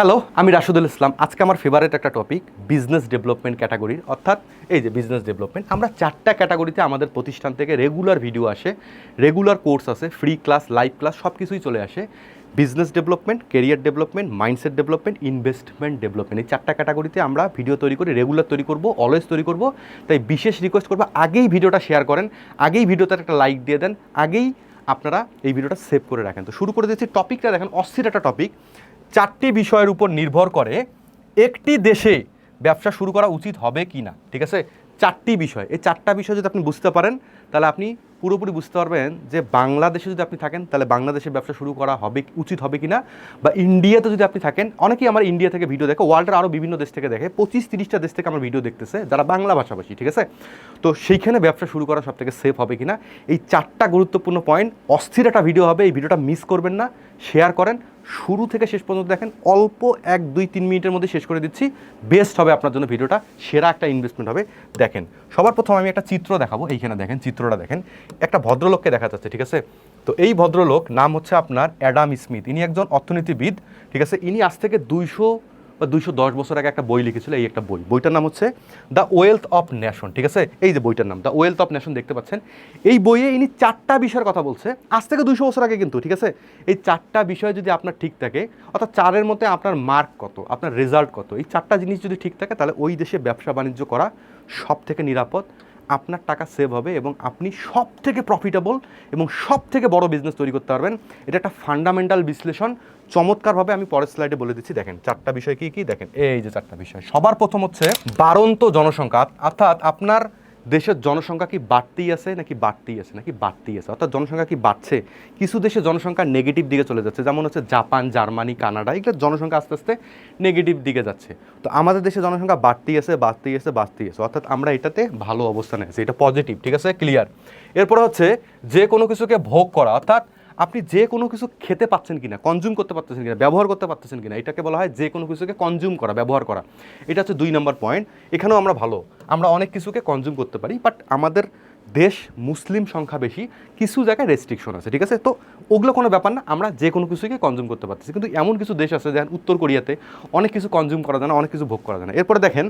Hello আমি রাশিদুল ইসলাম। আজকে আমার ফেভারিট একটা টপিক বিজনেস ডেভেলপমেন্ট ক্যাটাগরির অর্থাৎ এই যে বিজনেস ডেভেলপমেন্ট আমরা চারটা ক্যাটাগরিতে আমাদের প্রতিষ্ঠান থেকে রেগুলার ভিডিও আসে রেগুলার কোর্স আছে ফ্রি ক্লাস লাইভ ক্লাস সব কিছুই চলে আসে। Business development career development mindset development investment development এই চারটা ক্যাটাগরিতে আমরা ভিডিও তৈরি করি রেগুলার তৈরি করব অলওয়েজ তৈরি করব। তাই বিশেষ রিকোয়েস্ট করব, আগেই ভিডিওটা শেয়ার করেন, আগেই ভিডিওতে একটা লাইক দিয়ে দেন, আগেই আপনারা এই ভিডিওটা সেভ করে রাখেন। তো শুরু করে দিচ্ছি টপিকটা দেখেন অস্থির একটা টপিক চারটি বিষয়ের উপর নির্ভর করে একটি দেশে ব্যবসা শুরু করা উচিত হবে কি না, ঠিক আছে? চারটি বিষয়। এই চারটা বিষয় যদি আপনি বুঝতে পারেন, তাহলে আপনি পুরোপুরি বুঝতে পারবেন যে বাংলাদেশে যদি আপনি থাকেন, তাহলে বাংলাদেশে ব্যবসা শুরু করা হবে, উচিত হবে কি না? বা ইন্ডিয়াতে যদি আপনি থাকেন, অনেকেই আমার ইন্ডিয়া থেকে ভিডিও দেখে, ওয়ার্ল্ডের আরও বিভিন্ন দেশ থেকে দেখে, পঁচিশ তিরিশটা দেশ থেকে আমার ভিডিও দেখতেছে, যারা বাংলা ভাষাভাষী, ঠিক আছে? তো সেইখানে ব্যবসা শুরু করা সব থেকে সেফ হবে কি না? এই চারটা গুরুত্বপূর্ণ পয়েন্ট অস্থির একটা ভিডিও হবে, এই ভিডিওটা মিস করবেন না শেয়ার করেন শুরু থেকে শেষ পর্যন্ত দেখেন অল্প এক, দুই, তিন মিনিটের মধ্যে শেষ করে দিচ্ছি। বেস্ট হবে আপনার জন্য ভিডিওটা। সেরা একটা ইনভেস্টমেন্ট হবে। দেখেন, সবার প্রথম আমি একটা চিত্র দেখাবো। এইখানে দেখেন, চিত্রটা দেখেন। একটা ভদ্রলোককে দেখা যাচ্ছে, ঠিক আছে? তো এই ভদ্রলোক নাম হচ্ছে আপনার অ্যাডাম স্মিথ। ইনি একজন অর্থনীতিবিদ, ঠিক আছে? ইনি আজ থেকে দুইশো বা দুইশো দশ বছর আগে একটা বই লিখেছিল, এই একটা বই। বইটার নাম হচ্ছে দ্য ওয়েলথ অফ নেশন, ঠিক আছে? এই যে বইটার নাম, দ্য ওয়েলথ অফ নেশন দেখতে পাচ্ছেন? এই বইয়ে ইনি চারটা বিষয়ের কথা বলছে, আজ থেকে দুশো বছর আগে কিন্তু, ঠিক আছে? এই চারটা বিষয় যদি আপনার ঠিক থাকে, অর্থাৎ চারের মধ্যে আপনার মার্ক কত, আপনার রেজাল্ট কত, এই চারটা জিনিস যদি ঠিক থাকে, তাহলে ওই দেশে ব্যবসা বাণিজ্য করা সব থেকে নিরাপদ। আপনার টাকা সেভ হবে এবং আপনি সব থেকে প্রফিটেবল এবং সব থেকে বড় বিজনেস তৈরি করতে পারবেন। এটা একটা ফান্ডামেন্টাল বিশ্লেষণ। চমৎকারভাবে আমি পরের স্লাইডে বলে দিচ্ছি। দেখেন, চারটা বিষয় কী কী? দেখেন, এই যে চারটা বিষয়। সবার প্রথম হচ্ছে বারন্ত জনসংখ্যা। অর্থাৎ আপনার দেশের জনসংখ্যা কি বাড়তেই আছে নাকি বাড়তেই আছে, নাকি বাড়তেই আছে? অর্থাৎ জনসংখ্যা কি বাড়ছে? কিছু দেশে জনসংখ্যা নেগেটিভ দিকে চলে যাচ্ছে, যেমন হচ্ছে জাপান, জার্মানি, কানাডা এগুলো জনসংখ্যা আস্তে আস্তে নেগেটিভ দিকে যাচ্ছে। তো আমাদের দেশে জনসংখ্যা বাড়তেই আছে বাড়তেই আছে বাড়তেই আছে। অর্থাৎ আমরা এটাতে ভালো অবস্থানে আছি, এটা পজিটিভ ঠিক আছে? ক্লিয়ার এরপর হচ্ছে যে কোনো কিছুকে ভোগ করা, অর্থাৎ আপনি যে কোনো কিছু খেতে পাচ্ছেন কিনা কনজিউম করতে পারতেছেন কিনা, ব্যবহার করতে পারতেছেন কিনা, এটাকে বলা হয় যে কোনো কিছুকে কনজিউম করা, ব্যবহার করা। এটা হচ্ছে দুই নম্বর পয়েন্ট এখানেও আমরা ভালো। আমরা অনেক কিছুকে কনজিউম করতে পারি বাট আমাদের দেশ মুসলিম সংখ্যা বেশি, কিছু জায়গায় রেস্ট্রিকশন আছে, ঠিক আছে? তো ওগুলো কোনো ব্যাপার না, আমরা যে কোনো কিছুকে কনজিউম করতে পারতেছি। কিন্তু এমন কিছু দেশ আছে, যেমন উত্তর কোরিয়াতে অনেক কিছু কনজিউম করা যায় না, অনেক কিছু ভোগ করা যায় না। এরপরে দেখেন,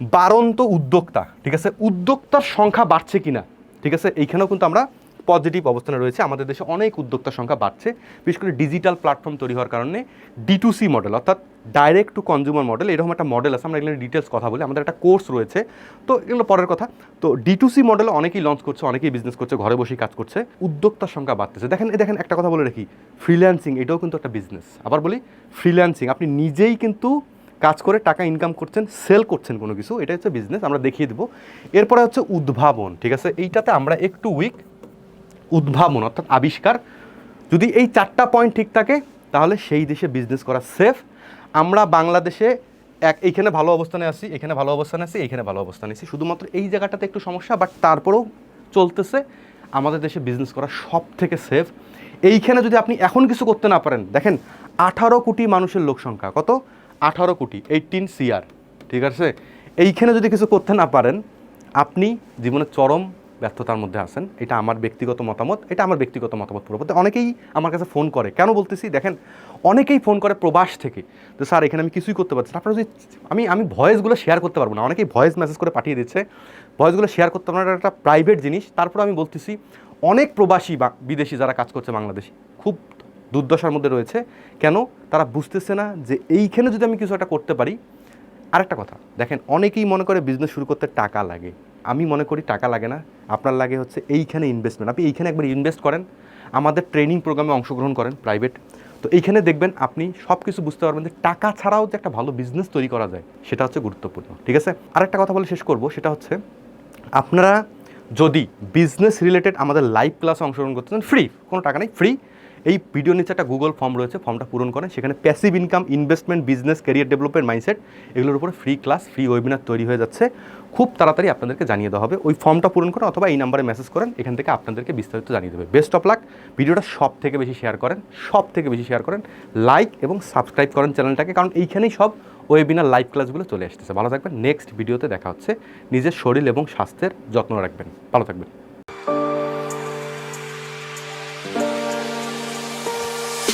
বারন্ত উদ্যোক্তা, ঠিক আছে? উদ্যোক্তার সংখ্যা বাড়ছে কিনা, ঠিক আছে? এইখানেও কিন্তু আমরা পজিটিভ অবস্থানে রয়েছে। আমাদের দেশে অনেক উদ্যোক্তার সংখ্যা বাড়ছে, বিশেষ করে ডিজিটাল প্ল্যাটফর্ম তৈরি হওয়ার কারণে ডিটুসি মডেল অর্থাৎ ডাইরেক্ট টু কনজিউমার মডেল এরকম একটা মডেল আছে, আমরা এগুলো ডিটেলস কথা বলি, আমাদের একটা কোর্স রয়েছে। তো এগুলো পরের কথা, তো ডিটুসি মডেল অনেকেই লঞ্চ করছে, অনেকেই বিজনেস করছে, ঘরে বসেই কাজ করছে উদ্যোক্তার সংখ্যা বাড়তেছে। দেখেন দেখেন একটা কথা বলে রাখি ফ্রিল্যান্সিং এটাও কিন্তু একটা বিজনেস আবার বলি ফ্রিল্যান্সিং আপনি নিজেই কিন্তু কাজ করে টাকা ইনকাম করছেন সেল করছেন কোনো কিছু এটা হচ্ছে বিজনেস আমরা দেখিয়ে দেবো। এরপরে হচ্ছে উদ্ভাবন, ঠিক আছে? এইটাতে আমরা একটু উইক উদ্ভাবন, অর্থাৎ আবিষ্কার, যদি এই চারটা পয়েন্ট ঠিক থাকে, তাহলে সেই দেশে বিজনেস করা সেফ আমরা বাংলাদেশে এক, এইখানে ভালো অবস্থানে আছি, এখানে ভালো অবস্থানে আছি এখানে ভালো অবস্থানে আছি। শুধুমাত্র এই জায়গাটাতে একটু সমস্যা বাট তারপরেও চলতেছে। আমাদের দেশে বিজনেস করা সব থেকে সেফ এইখানে যদি আপনি এখন কিছু করতে না পারেন, দেখেন, আঠারো কোটি মানুষের লোক সংখ্যা। কত? আঠারো কোটি এইটিন সিআর ঠিক আছে? এইখানে যদি কিছু করতে না পারেন, আপনি জীবনের চরম ব্যর্থতার মধ্যে আছেন। এটা আমার ব্যক্তিগত মতামত, এটা আমার ব্যক্তিগত মতামত পুরো বলতে অনেকেই আমার কাছে ফোন করে। কেন বলতেছি? দেখেন, অনেকেই ফোন করে প্রবাস থেকে। তো স্যার, এখানে আমি কিছুই করতে পারছি আপনারা যদি, আমি আমি ভয়েসগুলো শেয়ার করতে পারব না। অনেকেই ভয়েস মেসেজ করে পাঠিয়ে দিচ্ছে। ভয়েসগুলো শেয়ার করতে পারব না একটা প্রাইভেট জিনিস। তারপর আমি বলতেছি, অনেক প্রবাসী বা বিদেশি যারা কাজ করছে বাংলাদেশি, খুব দুর্দশার মধ্যে রয়েছে। কেন? তারা বুঝতেছে না যে, এইখানে যদি আমি কিছু একটা করতে পারি, আরেকটা কথা। দেখেন, অনেকেই মনে করে বিজনেস শুরু করতে টাকা লাগে। আমি মনে করি টাকা লাগে না, আপনার লাগে হচ্ছে এইখানে ইনভেস্টমেন্ট আপনি এইখানে একবার ইনভেস্ট করেন, আমাদের ট্রেনিং প্রোগ্রামে অংশগ্রহণ করেন প্রাইভেট তো এইখানে দেখবেন আপনি সব কিছু বুঝতে পারবেন যে টাকা ছাড়াও যে একটা ভালো বিজনেস তৈরি করা যায়, সেটা হচ্ছে গুরুত্বপূর্ণ। ঠিক আছে? আরেকটা কথা বলে শেষ করব, সেটা হচ্ছে আপনারা যদি বিজনেস রিলেটেড আমাদের লাইভ ক্লাসে অংশগ্রহণ করতে চান ফ্রি কোনো টাকা নেই ফ্রি এই ভিডিও নিচে একটা গুগল ফর্ম রয়েছে ফর্মটা পূরণ করেন। সেখানে passive income investment business career development mindset এগুলোর উপরে ফ্রি ক্লাস ফ্রি ওয়েবিনার তৈরি হয়ে যাচ্ছে। খুব তাড়াতাড়ি আপনাদেরকে জানিয়ে দেওয়া হবে। ওই ফর্মটা পূরণ করেন অথবা এই নাম্বারে মেসেজ করেন, এখান থেকে আপনাদেরকে বিস্তারিত জানিয়ে দেবে। বেস্ট অফ লাক ভিডিওটা সব থেকে বেশি শেয়ার করেন সব থেকে বেশি শেয়ার করেন। লাইক এবং সাবস্ক্রাইব করেন চ্যানেলটাকে, কারণ এইখানেই সব ওয়েবিনার লাইভ ক্লাসগুলো চলে আসতেছে। ভালো থাকবেন। নেক্সট ভিডিওতে দেখা হচ্ছে। নিজের শরীর এবং স্বাস্থ্যের যত্ন রাখবেন। ভালো থাকবেন।